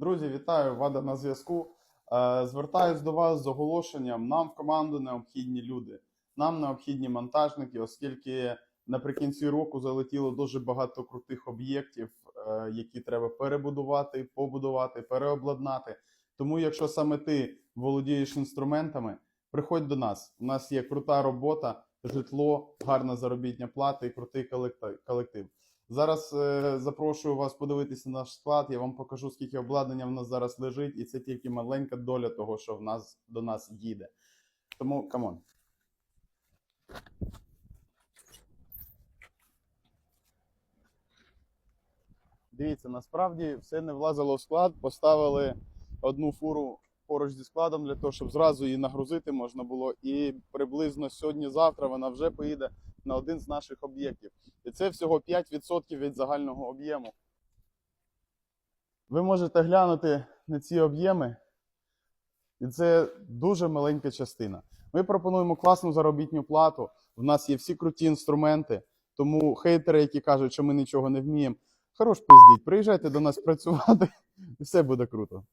Друзі, вітаю! Вада на зв'язку. Е, Звертаюсь до вас з оголошенням. Нам в команду необхідні люди. Нам необхідні монтажники, оскільки наприкінці року залетіло дуже багато крутих об'єктів, е, які треба перебудувати, побудувати, переобладнати. Тому, якщо саме ти володієш інструментами, приходь до нас. У нас є крута робота, житло, гарна заробітня плата і крутий колекти- колектив. Зараз е, запрошую вас подивитися наш склад. Я вам покажу, скільки обладнання в нас зараз лежить, і це тільки маленька доля того, що в нас до нас їде. Тому камон. Дивіться, насправді все не влазило в склад. Поставили одну фуру поруч зі складом для того, щоб зразу її нагрузити можна було. І приблизно сьогодні-завтра вона вже поїде на один з наших об'єктів. І це всього 5% від загального об'єму. Ви можете глянути на ці об'єми, і це дуже маленька частина. Ми пропонуємо класну заробітну плату. В нас є всі круті інструменти. Тому хейтери, які кажуть, що ми нічого не вміємо, хорош пиздіть, приїжджайте до нас працювати, і все буде круто.